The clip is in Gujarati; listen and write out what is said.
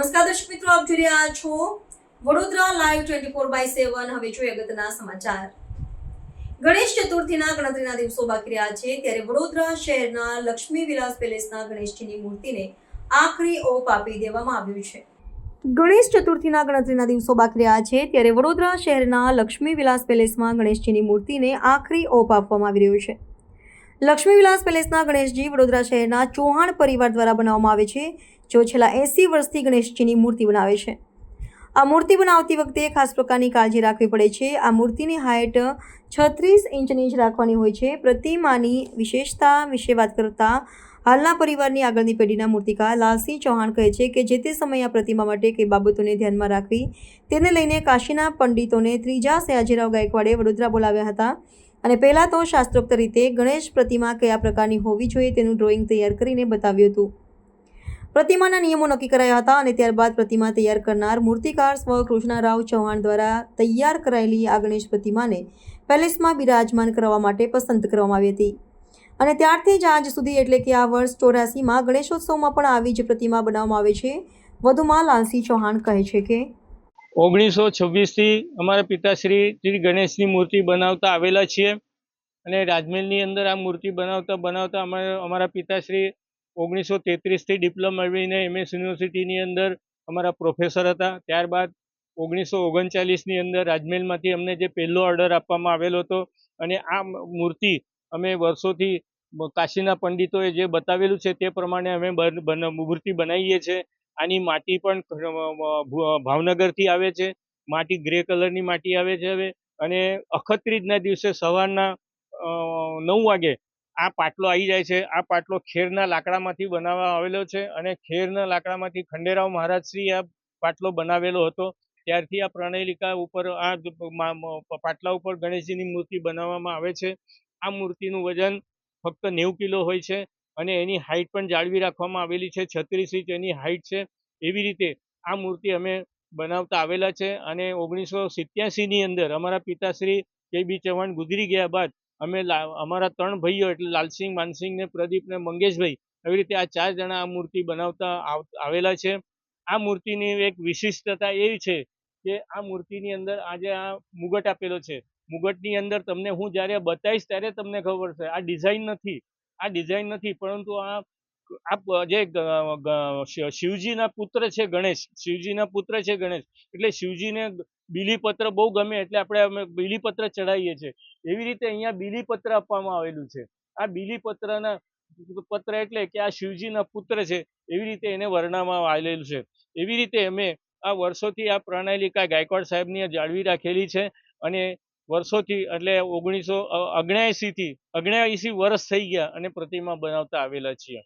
આપ જોઈ રહ્યા છો Vadodara live twenty four by seven હવે જોઈએ અગત્યના સમાચાર. ગણેશ ચતુર્થીના ગણતરીના દિવસો બાકી રહ્યા છે. ત્યારે વડોદરા શહેરના લક્ષ્મી વિલાસ પેલેસના ગણેશજીની મૂર્તિને આખરી ઓપ આપી દેવામાં આવ્યું છે. ગણેશ ચતુર્થીના ગણતરીના દિવસો બાકી રહ્યા છે. ત્યારે વડોદરા શહેરના લક્ષ્મી વિલાસ પેલેસમાં ગણેશજીની મૂર્તિને આખરી ઓપ આપવામાં આવી રહ્યો છે. લક્ષ્મી વિલાસ પેલેસના ગણેશજી વડોદરા શહેરના ચૌહાણ પરિવાર દ્વારા બનાવવામાં આવે છે, જેઓ છેલ્લા એંસી વર્ષથી ગણેશજીની મૂર્તિ બનાવે છે. આ મૂર્તિ બનાવતી વખતે ખાસ પ્રકારની કાળજી રાખવી પડે છે. આ મૂર્તિની હાઇટ છત્રીસ ઇંચની જ રાખવાની હોય છે. પ્રતિમાની વિશેષતા વિશે વાત કરતા હાલના પરિવારની આગળની પેઢીના મૂર્તિકાર લાલસિંહ ચૌહાણ કહે છે કે જે તે સમયે આ પ્રતિમા માટે કઈ બાબતોને ધ્યાનમાં રાખવી, તેને લઈને કાશીના પંડિતોને ત્રીજા સયાજીરાવ ગાયકવાડે વડોદરા બોલાવ્યા હતા. અને પહેલાં તો શાસ્ત્રોક્ત રીતે ગણેશ પ્રતિમા કયા પ્રકારની હોવી જોઈએ તેનું ડ્રોઈંગ તૈયાર કરીને બતાવ્યું હતું. પ્રતિમાના નિયમો નક્કી કરાયા હતા અને ત્યારબાદ પ્રતિમા તૈયાર કરનાર મૂર્તિકાર સ્વ કૃષ્ણરાવ ચૌહાણ દ્વારા તૈયાર કરાયેલી આ ગણેશ પ્રતિમાને પેલેસમાં બિરાજમાન કરવા માટે પસંદ કરવામાં આવી હતી. અને ત્યારથી જ આજ સુધી એટલે કે આ વર્ષ ચોર્યાસીમાં ગણેશોત્સવમાં પણ આવી જ પ્રતિમા બનાવવામાં આવે છે. વધુમાં લાલસિંહ ચૌહાણ કહે છે કે, ઓગણીસો છવ્વીસથી અમારા પિતાશ્રી શ્રી ગણેશની મૂર્તિ બનાવતા આવેલા છીએ અને રાજમહેલની અંદર આ મૂર્તિ બનાવતા બનાવતા અમારા અમારા પિતાશ્રી ઓગણીસો તેત્રીસથી ડિપ્લોમા મેળવીને એમએસ યુનિવર્સિટીની અંદર અમારા પ્રોફેસર હતા. ત્યારબાદ ઓગણીસો ઓગણચાલીસની અંદર રાજમહેલમાંથી અમને જે પહેલો ઓર્ડર આપવામાં આવેલો હતો અને આ મૂર્તિ અમે વર્ષોથી કાશીના પંડિતોએ જે બતાવેલું છે તે પ્રમાણે અમે મૂર્તિ બનાવીએ છીએ આની માટી પણ ભાવનગરથી આવે છે. માટી ગ્રે કલરની માટી આવે છે હવે. અને અખત્રીજના દિવસે સવારના નવ વાગે આ પાટલો આવી જાય છે. આ પાટલો ખેરના લાકડામાંથી બનાવવામાં આવેલો છે અને ખેરના લાકડામાંથી ખંડેરાવ મહારાજશ્રી આ પાટલો બનાવેલો હતો. ત્યારથી આ પ્રણયલિકા ઉપર આ પાટલા ઉપર ગણેશજીની મૂર્તિ બનાવવામાં આવે છે. આ મૂર્તિનું વજન ફક્ત નેવું કિલો હોય છે અને એની હાઇટ પણ જાળવી રાખવામાં આવેલી છે, છત્રીસ ઇંચ એની હાઇટ છે. એવી રીતે આ મૂર્તિ અમે બનાવતા આવેલા છે અને ઓગણીસો સિત્યાસીની અંદર અમારા પિતાશ્રી કે બી ચૌહાણ ગુજરી ગયા બાદ અમે અમારા ત્રણ ભાઈઓ એટલે લાલસિંહ, માનસિંહ ને પ્રદીપ ને મંગેશભાઈ એવી રીતે આ ચાર જણા આ મૂર્તિ બનાવતા આવેલા છે. આ મૂર્તિની એક વિશિષ્ટતા એ છે કે આ મૂર્તિની અંદર આજે આ મુગટ આપેલો છે. મુગટની અંદર તમને હું જ્યારે બતાવીશ ત્યારે તમને ખબર છે. આ ડિઝાઇન નથી. આ ડિઝાઇન નથી, પરંતુ આ આ જે શિવજીના પુત્ર છે ગણેશ. શિવજીના પુત્ર છે ગણેશ. એટલે શિવજીને બીલીપત્ર બહુ ગમે એટલે આપણે અમે બીલીપત્ર ચડાવીએ છીએ. એવી રીતે અહીંયા બીલીપત્ર આપવામાં આવેલું છે. આ બીલીપત્રના પત્ર એટલે કે આ શિવજીના પુત્ર છે. એવી રીતે એને વર્ણવવામાં આવેલું છે. એવી રીતે અમે આ વર્ષોથી આ પ્રણાલિકા ગાયકવાડ સાહેબની જાળવી રાખેલી છે અને વર્ષોથી એટલે ઓગણીસો અગણ્યાએંશીથી થી અગ્યાએંશી વર્ષ થઈ ગયા અને પ્રતિમા બનાવતા આવેલા છીએ.